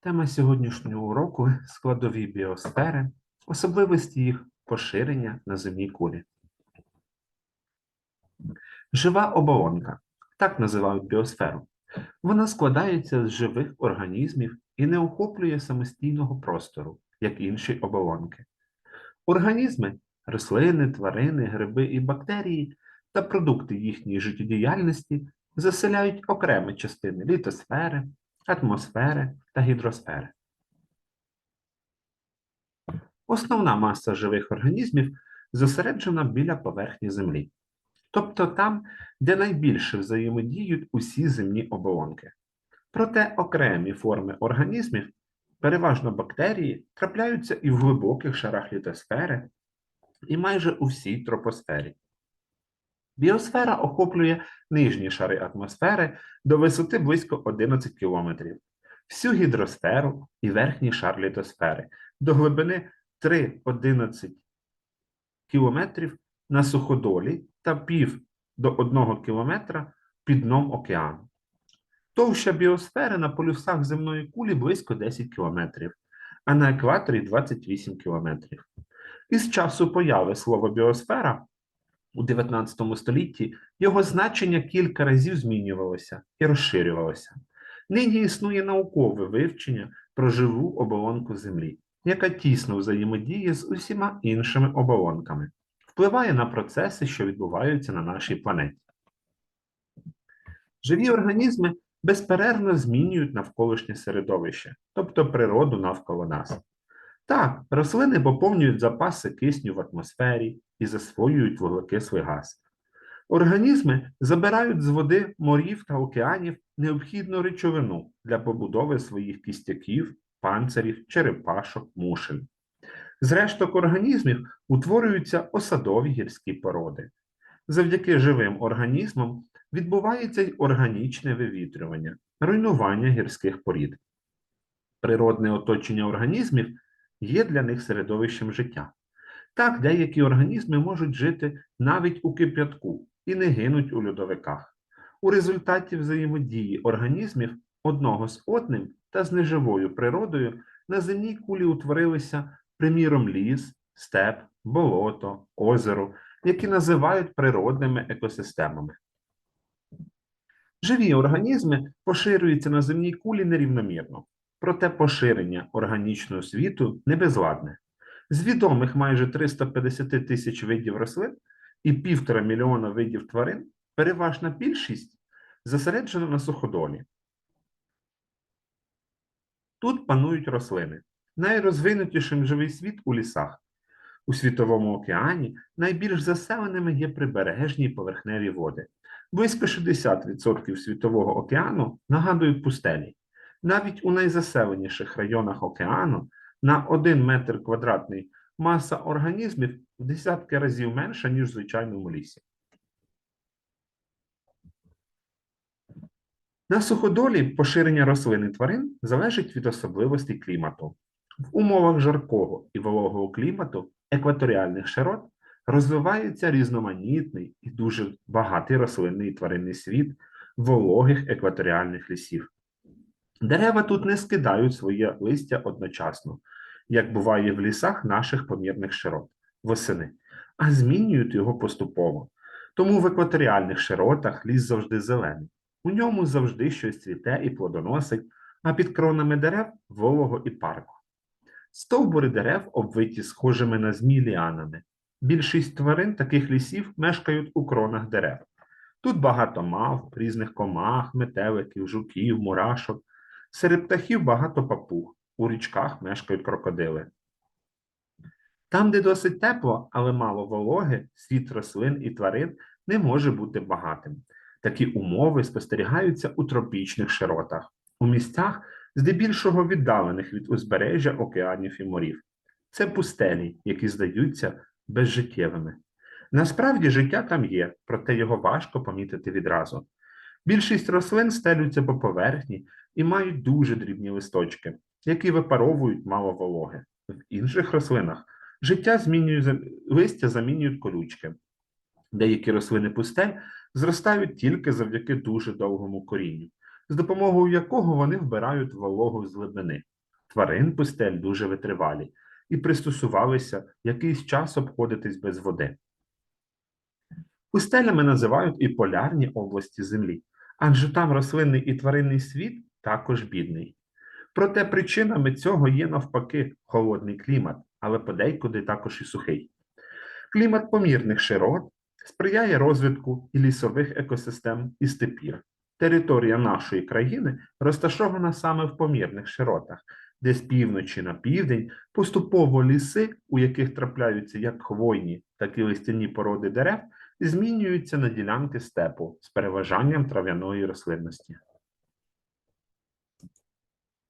Тема сьогоднішнього уроку складові біосфери, особливості їх поширення на земній кулі. Жива оболонка так називають біосферу. Вона складається з живих організмів і не охоплює самостійного простору, як інші оболонки. Організми рослини, тварини, гриби і бактерії та продукти їхньої життєдіяльності заселяють окремі частини літосфери, атмосфери та гідросфери. Основна маса живих організмів зосереджена біля поверхні Землі, тобто там, де найбільше взаємодіють усі земні оболонки. Проте окремі форми організмів, переважно бактерії, трапляються і в глибоких шарах літосфери, і майже у всій тропосфері. Біосфера охоплює нижні шари атмосфери до висоти близько 11 км, всю гідросферу і верхній шар літосфери до глибини 3-11 км на суходолі та пів до 1 км під дном океану. Товща біосфери на полюсах земної кулі близько 10 км, а на екваторі 28 км. Із часу появи слова біосфера у 19 столітті його значення кілька разів змінювалося і розширювалося. Нині існує наукове вивчення про живу оболонку Землі, яка тісно взаємодіє з усіма іншими оболонками, впливає на процеси, що відбуваються на нашій планеті. Живі організми безперервно змінюють навколишнє середовище, тобто природу навколо нас. Так, рослини поповнюють запаси кисню в атмосфері і засвоюють вуглекислий газ. Організми забирають з води морів та океанів необхідну речовину для побудови своїх кістяків, панцирів, черепашок, мушель. З решток організмів утворюються осадові гірські породи. Завдяки живим організмам відбувається й органічне вивітрювання, руйнування гірських порід. Природне оточення організмів є для них середовищем життя. Так, деякі організми можуть жити навіть у кип'ятку і не гинуть у льодовиках. У результаті взаємодії організмів одного з одним та з неживою природою на земній кулі утворилися, приміром, ліс, степ, болото, озеро, які називають природними екосистемами. Живі організми поширюються на земній кулі нерівномірно, проте поширення органічного світу не безладне. З відомих майже 350 тисяч видів рослин і півтора мільйона видів тварин переважна більшість зосереджена на суходолі. Тут панують рослини. Найрозвинутішим живий світ у лісах. У Світовому океані найбільш заселеними є прибережні поверхневі води. Близько 60% Світового океану нагадують пустелі. Навіть у найзаселеніших районах океану на 1 метр квадратний маса організмів в десятки разів менша, ніж в звичайному лісі. На суходолі поширення рослин і тварин залежить від особливостей клімату. В умовах жаркого і вологого клімату екваторіальних широт розвивається різноманітний і дуже багатий рослинний і тваринний світ вологих екваторіальних лісів. Дерева тут не скидають своє листя одночасно, як буває в лісах наших помірних широт восени, а змінюють його поступово. Тому в екваторіальних широтах ліс завжди зелений. У ньому завжди щось цвіте і плодоносить, а під кронами дерев волого і парку. Стовбури дерев обвиті схожими на змій ліанами. Більшість тварин таких лісів мешкають у кронах дерев. Тут багато мав, різних комах, метеликів, жуків, мурашок. Серед птахів багато папуг, у річках мешкають крокодили. Там, де досить тепло, але мало вологи, світ рослин і тварин не може бути багатим. Такі умови спостерігаються у тропічних широтах, у місцях, здебільшого віддалених від узбережжя океанів і морів. Це пустелі, які здаються безжиттєвими. Насправді життя там є, проте його важко помітити відразу. Більшість рослин стелються по поверхні і мають дуже дрібні листочки, які випаровують мало вологи. В інших рослинах життя змінює листя замінюють колючки. Деякі рослини пустель зростають тільки завдяки дуже довгому корінню, з допомогою якого вони вбирають вологу з глибини. тварин пустель дуже витривалі і пристосувалися якийсь час обходитись без води. Пустелями називають і полярні області Землі, адже там рослинний і тваринний світ також бідний. Проте причинами цього є навпаки холодний клімат, але подейкуди також і сухий. Клімат помірних широт сприяє розвитку і лісових екосистем і степів. Територія нашої країни розташована саме в помірних широтах, де з півночі на південь поступово ліси, у яких трапляються як хвойні, так і листяні породи дерев, змінюються на ділянки степу з переважанням трав'яної рослинності.